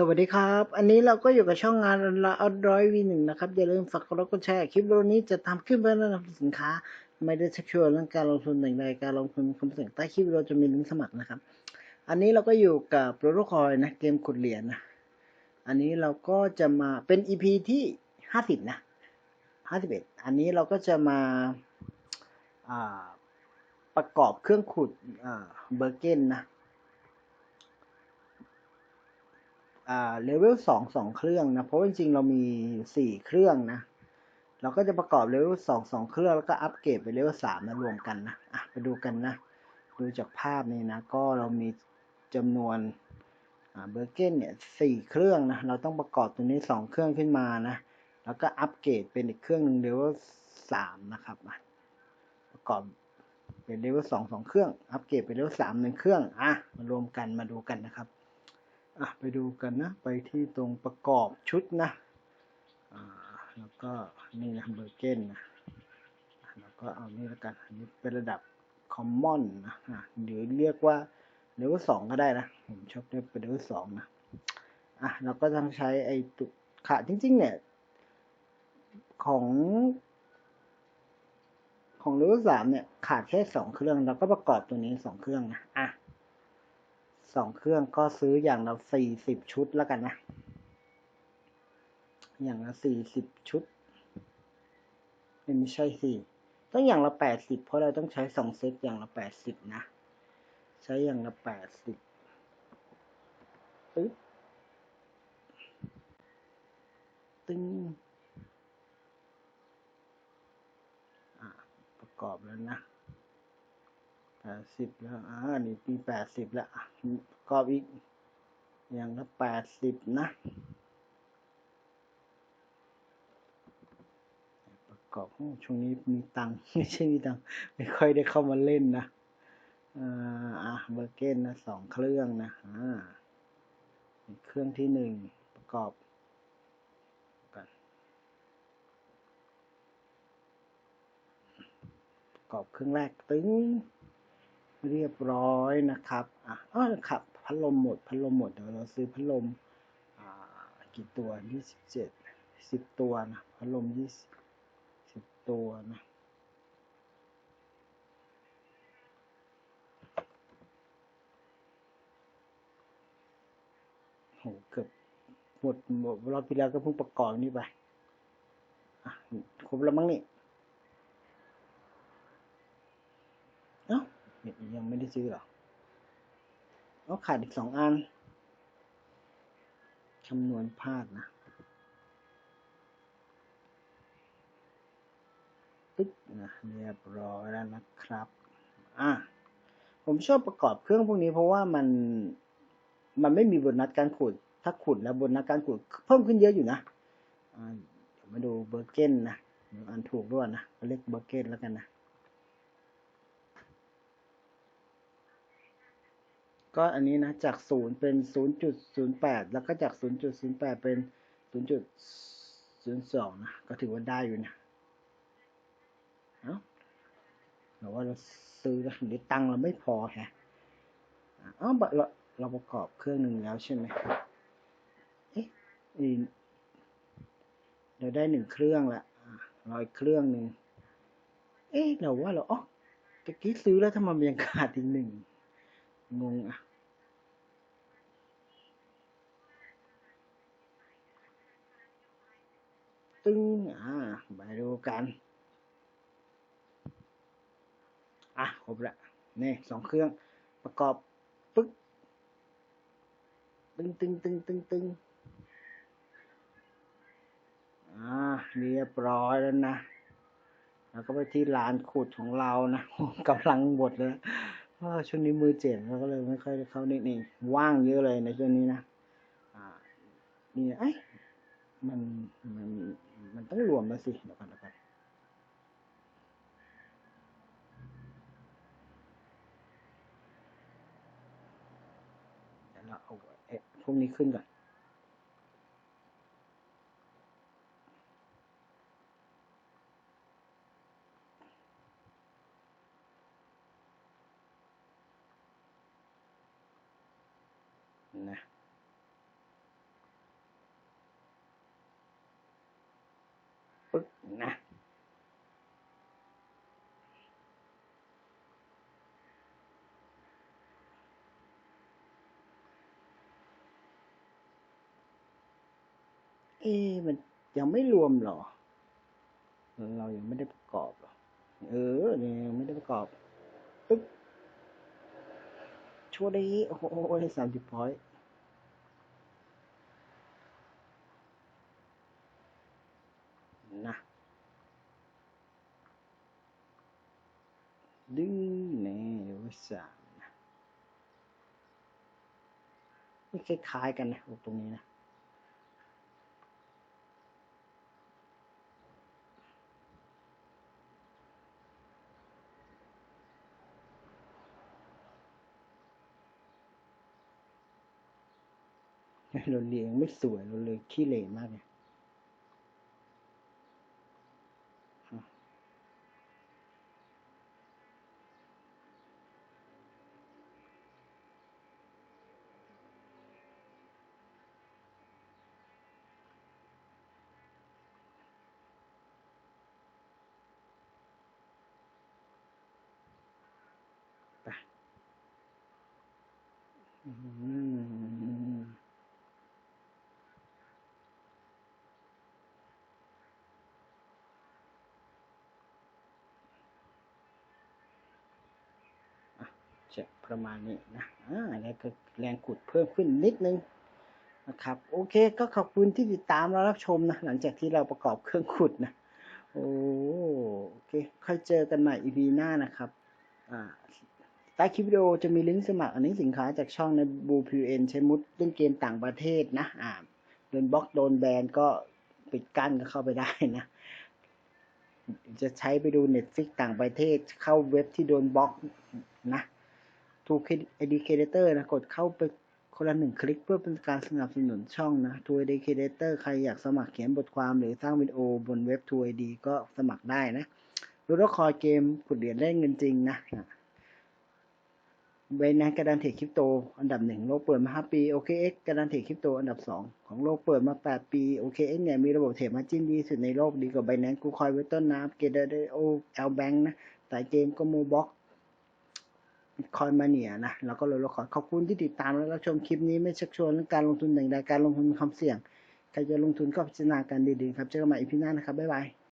สวัสดีครับ อันนี้เราก็อยู่กับช่องงานละออร้อยวีหนึ่งนะครับ อย่าลืมฝากกดไลค์กดแชร์คลิปวิดีโอนี้จะทำขึ้นเพื่อแนะนำสินค้า ไม่ได้ชักชวนเรื่องการลงทุนใดการลงทุนคำสั่งใต้คลิปวิดีโอจะมีลิงก์สมัครนะครับ อันนี้เราก็อยู่กับโปรโตคอยนะเกมขุดเหรียญนะอันนี้เราก็จะมาเป็น EP ที่ห้าสิบนะห้าสิบเอ็ดอันนี้เราก็จะมาประกอบเครื่องขุดเบอร์เกนนะ อ่าเลเวลสองสองเครื่องนะ เพราะจริงๆเรามีสี่เครื่องนะ เราก็จะประกอบเลเวลสองสองเครื่องแล้วก็อัปเกรดไปเลเวลสามนะรวมกันนะอะไปดูกันนะ ดูจากภาพนี้นะ ก็เรามีจำนวนเบอร์เกนเนี่ยสี่เครื่องนะ เราต้องประกอบตัวนี้สองเครื่องขึ้นมานะ แล้วก็อัปเกรดเป็นอีกเครื่องหนึ่งเลเวลสามนะครับประกอบเป็นเลเวลสองสองเครื่อง อัปเกรดเป็นเลเวลสามหนึ่งเครื่อง อะ มารวมกันมาดูกันนะครับ อะไปดูกันนะ ไปที่ตรงประกอบชุดนะอ่าแล้วก็นี่นะเบอร์เกนนะอะแล้วก็เอานี่แล้วกันอันนี้เป็นระดับคอมมอนนะอะหรือเรียกว่าเลเวลสองก็ได้นะ ผมชอบเรียกเป็นเลเวลสองนะอะเราก็ต้องใช้ไอ้ตุขาจริง ๆ เนี่ย ของ ของเลเวลสามเนี่ย ขาดแค่สองเครื่อง เราก็ประกอบตัวนี้สองเครื่องนะอะ สองเครื่องก็ซื้ออย่างละสี่สิบชุดแล้วกันนะ อย่างละสี่สิบชุดไม่ใช่สี่ต้องอย่างละแปดสิบเพราะเราต้องใช้สองเซตอย่างละแปดสิบนะ ใช้อย่างละแปดสิบปึ๊บตึงอะประกอบแล้วนะ แปดสิบแล้วอ่านี่ปีแปดสิบแล้วประกอบอีก อย่างละแปดสิบนะ ประกอบช่วงนี้มีตังค์ไม่ใช่มีตังค์ไม่ค่อยได้เข้ามาเล่นนะอ่าอะเบอร์เกนนะสองเครื่องนะอ่าเครื่องที่หนึ่งประกอบกันประกอบเครื่องแรกตึ้ง เรียบร้อยนะครับอะอ๋อครับพัดลมหมดพัดลมหมดเดี๋ยวเราซื้อพัดลมอ่ากี่ตัวยี่สิบเจ็ดสิบตัวนะพัดลมยี่สิบตัวนะโหเกือบหมดหมดรอบที่แล้วก็เพิ่งประกอบนี่ไปอะครบแล้วมั้งนี่ เอ้า ยังไม่ได้ซื้อหรอเอาขาดอีกสองอัน คำนวณพลาดนะปึ๊บนะเรียบร้อยแล้วนะครับ อะ ผมชอบประกอบเครื่องพวกนี้เพราะว่ามัน มันไม่มีโบนัสการขุด ถ้าขุดแล้วโบนัสการขุดเพิ่มขึ้นเยอะอยู่นะอ่าเดี๋ยวมาดูเบอร์เกนนะอ่านถูกด้วยนะเรียกเบอร์เกนแล้วกันนะ ก็อันนี้นะจากศูนย์เป็นศูนย์จุดศูนย์แปดแล้วก็จากศูนย์จุดศูนย์แปดเป็นศูนย์จุดศูนย์สองนะ ก็ถือว่าได้อยู่นะเอ้าแต่ว่าเราซื้อแล้วหรือตังเราไม่พอแฮะอ้าเราเราประกอบเครื่องหนึ่งแล้วใช่ไหมเอ๊ะนี่เราได้หนึ่งเครื่องละอะรออีกเครื่องหนึ่งเอ๊ะเราว่าเราอ๋อตะกี้ซื้อแล้วทำไมยังขาดอีกหนึ่ง งงอะ ตึงอ่าไปดูกัน อะครบละนี่สองเครื่องประกอบปึ๊กตึงตึงตึงตึงตึงอ่าเรียบร้อยแล้วนะ แล้วก็ไปที่ร้านขุดของเรานะกำลังหมดเลย เพราะช่วงนี้มือเจ็บเราก็เลยไม่ค่อยเข้านี่นี่ว่างเยอะเลยในช่วงนี้นะอ่านี่ไอ้มันมันมันต้องรวมแล้วสิเดี๋ยวก่อนเดี๋ยวก่อนเดี๋ยวเราเอาเอ๊ะพวกนี้ขึ้นก่อน นะึกนะเอ๊ะมันยังไม่รวมหรอ เรายังไม่ได้ประกอบหรอ เออเนี่ยยังไม่ได้ประกอบ ปึ๊บชัวร์ดีโอ้โหสามสิบพอยต์นะ ดึงแน่เวสามนะนี่คล้ายๆกันนะตรงนี้นะเราเรียงไม่สวยเราเลยขี้เหร่มากเลย จะประมาณนี้นะอ่าแล้วก็แรงขุดเพิ่มขึ้นนิดนึงนะครับ โอเค ก็ขอบคุณที่ติดตามและรับชมนะ หลังจากที่เราประกอบเครื่องขุดนะ โอ้โอเค ค่อยเจอกันใหม่ EP หน้านะครับ อ่า ใต้คลิปวิดีโอจะมีลิงก์สมัครอันนี้สินค้าจากช่องในบูพีเอ็นใช้มุดเล่นเกมต่างประเทศนะอ่าโดนบล็อกโดนแบนก็ปิดกั้นก็เข้าไปได้นะ จะใช้ไปดู Netflix ต่างประเทศเข้าเว็บที่โดนบล็อกนะทูเอดีเคเตอร์นะกดเข้าไปคนละหนึ่งคลิกเพื่อเป็นการสนับสนุนช่องนะทูเอดีเคเตอร์ใครอยากสมัครเขียนบทความหรือสร้างวิดีโอบนเว็บทูเอดีก็สมัครได้นะรู้ว่าคอยเกมขุดเหรียญได้เงินจริงนะ เบนนะกระดานเทรดคริปโตอันดับหนึ่งโลกเปิดมาห้าปี OKX กระดานเทรดคริปโตอันดับสองของโลกเปิดมาแปดปี OKX เนี่ยมีระบบเทรดมาจิ้นดีสุดในโลกดีกว่าไบแนนกูคอยเวต้นน้ำเกเดโอเอลแบงนะแต่เกมก็โมบ็อกคอยมาเนียนะแล้วก็เลยขอขอบคุณที่ติดตามและรับชมคลิปนี้ไม่ชักชวนเรื่องการลงทุนใดการลงทุนมีความเสี่ยง ใครจะลงทุนก็พิจารณากันดีๆครับเจอกันใหม่อีพีหน้านะครับบ๊ายบาย